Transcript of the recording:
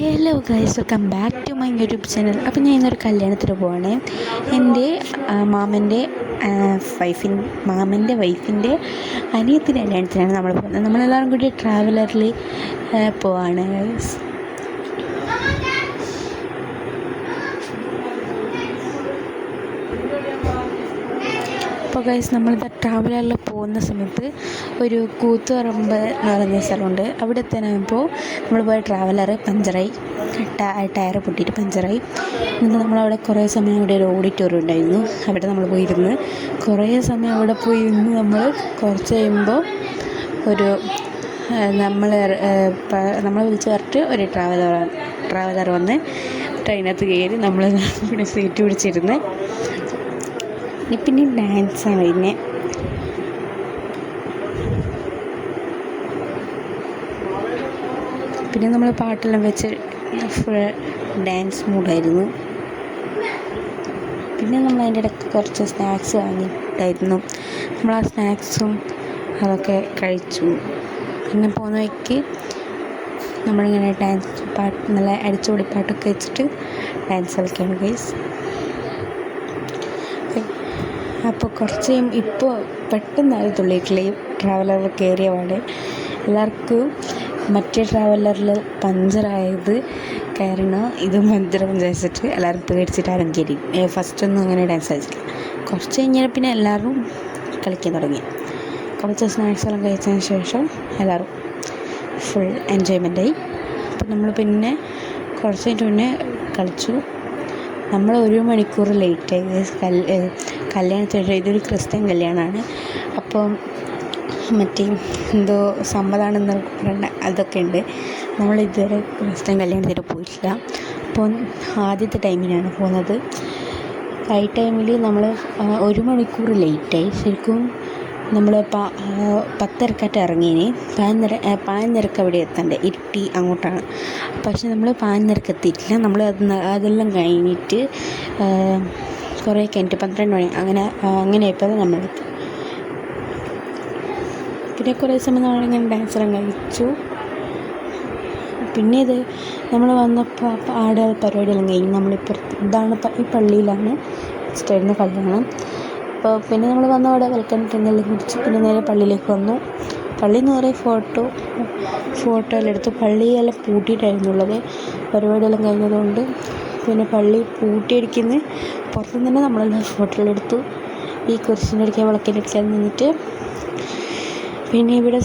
Hello guys welcome back to my YouTube channel അപ്പോൾ ഞാൻ ഇന്നൊരു കല്യാണത്തിന് പോവാണ്. എന്റെ മാമന്റെ വൈഫിൻ മാമന്റെ വൈഫിന്റെ അനിയത്തിന്റെ കല്യാണത്തിനാണ് നമ്മൾ പോകുന്നത്. നമ്മളെല്ലാവരും കൂടി ട്രാവലറിൽ പോവാണ് ഗൈസ് അപ്പോൾ ഗൈസ് നമ്മളിത് ട്രാവലറിൽ പോകുന്ന സമയത്ത് ഒരു കൂത്തുപറമ്പ് എന്ന് പറയുന്ന സ്ഥലമുണ്ട്. അവിടെ എത്താനായപ്പോൾ നമ്മൾ പോയ ട്രാവലർ പഞ്ചറായി. ടയർ പൊട്ടിയിട്ട് പഞ്ചറായി. എന്നിട്ട് നമ്മളവിടെ കുറേ സമയം അവിടെ ഒരു ഓഡിറ്റോറിയം ഉണ്ടായിരുന്നു. അവിടെ നമ്മൾ പോയിരുന്ന്. കുറേ സമയം അവിടെ പോയി ഇരുന്ന് നമ്മൾ കുറച്ച് കഴിയുമ്പോൾ ഒരു നമ്മൾ നമ്മൾ വിളിച്ച് പറഞ്ഞിട്ട് ഒരു ട്രാവലർ ട്രാവലർ വന്ന് ട്രെയിനകത്ത് കയറി നമ്മൾ സീറ്റ് പിടിച്ചിരുന്ന് പിന്നെ ഡാൻസാണ് പിന്നെ പിന്നെ നമ്മൾ പാട്ടെല്ലാം വെച്ച് ഫുൾ ഡാൻസ് മൂഡായിരുന്നു പിന്നെ നമ്മൾ അതിന്റെ ഇടയ്ക്ക് കുറച്ച് സ്നാക്സ് വാങ്ങിയിട്ടായിരുന്നു. നമ്മൾ ആ സ്നാക്സും അതൊക്കെ കഴിച്ചു. പിന്നെ പോകുന്ന വഴിക്ക് നമ്മളിങ്ങനെ ഡാൻസ് പാട്ട് നല്ല അടിച്ചുപൊളി പാട്ടൊക്കെ വെച്ചിട്ട് ഡാൻസ് കളിക്കുകയാണ് ഗൈസ് അപ്പോൾ കുറച്ച് ഇപ്പോൾ പെട്ടെന്ന് അത് തുള്ളിയിട്ടില്ല ഈ ട്രാവലർ കയറിയ പാടെ എല്ലാവർക്കും മറ്റേ ട്രാവലറിൽ പഞ്ചറായത് കാരണം ഇത് പഞ്ചർ വിചാരിച്ചിട്ട് എല്ലാവരും പേടിച്ചിട്ട് ആരും കയറി ഫസ്റ്റ് ഒന്നും അങ്ങനെ ഡാൻസ് കളിച്ചില്ല കുറച്ച് കഴിഞ്ഞാൽ പിന്നെ എല്ലാവരും കളിക്കാൻ തുടങ്ങി. കുറച്ച് സ്നാക്സ് എല്ലാം കഴിച്ചതിന് ശേഷം എല്ലാവരും ഫുൾ എൻജോയ്മെന്റായി അപ്പം നമ്മൾ പിന്നെ കുറച്ച് കഴിഞ്ഞിട്ട് പിന്നെ കളിച്ചു. നമ്മൾ ഒരു മണിക്കൂർ ലേറ്റായി ആയി. കല്യാണത്തിന് ഇതൊരു ക്രിസ്ത്യൻ കല്യാണമാണ് അപ്പം മറ്റേ എന്തോ സമ്മതാണെന്നൊക്കെ പറയണ്ട അതൊക്കെ ഉണ്ട്. നമ്മൾ ഇതുവരെ ക്രിസ്ത്യൻ കല്യാണത്തിന് പോയിട്ടില്ല. അപ്പോൾ ആദ്യത്തെ ടൈമിനാണ് പോകുന്നത്. ഈ ടൈമിൽ നമ്മൾ ഒരു മണിക്കൂർ ലേറ്റായി ശരിക്കും നമ്മൾ പത്തരക്കാറ്റ് ഇറങ്ങിയതിന് പതിനൊന്നര പതിനൊന്നരക്ക് അവിടെ എത്തണ്ടേ? ഇരുട്ടി അങ്ങോട്ടാണ്. പക്ഷേ നമ്മൾ പതിനൊന്നരക്ക് എത്തിയിട്ടില്ല. നമ്മൾ അത് അതെല്ലാം കഴിഞ്ഞിട്ട് കുറേ കഴിഞ്ഞിട്ട് പന്ത്രണ്ട് മണി അങ്ങനെ അങ്ങനെ ആയപ്പോൾ നമ്മൾ പിന്നെ കുറേ സമയം നമ്മളിങ്ങനെ ഡാൻസെല്ലാം കഴിച്ചു. പിന്നെ ഇത് നമ്മൾ വന്നപ്പോൾ ആടെ പരിപാടിയെല്ലാം കഴിഞ്ഞ് നമ്മളിപ്പോൾ ഇതാണ് ഈ പള്ളിയിലാണ് വെച്ചിട്ടായിരുന്നു കല്യാണം. അപ്പോൾ പിന്നെ നമ്മൾ വന്ന അവിടെ വെൽക്കം ഡ്രിങ്കെല്ലാം കുടിച്ച് പിന്നെ നേരെ പള്ളിയിലേക്ക് വന്നു. പള്ളിയിൽ നിന്ന് കുറേ ഫോട്ടോ ഫോട്ടോ എല്ലാം എടുത്തു. പള്ളിയെല്ലാം പൂട്ടിയിട്ടായിരുന്നുള്ളത് പരിപാടിയെല്ലാം കഴിഞ്ഞതുകൊണ്ട് പിന്നെ പള്ളി പൂട്ടിയടിക്കുന്ന പുറത്തുനിന്ന് തന്നെ നമ്മളെല്ലാം ഫോട്ടോ എല്ലാം എടുത്തു. ഈ കുരിശിന്റെ അടുക്കൽ വിളക്കിന്റെ അടുക്കൽ നിന്നിട്ട് പിന്നെ ഇവിടെ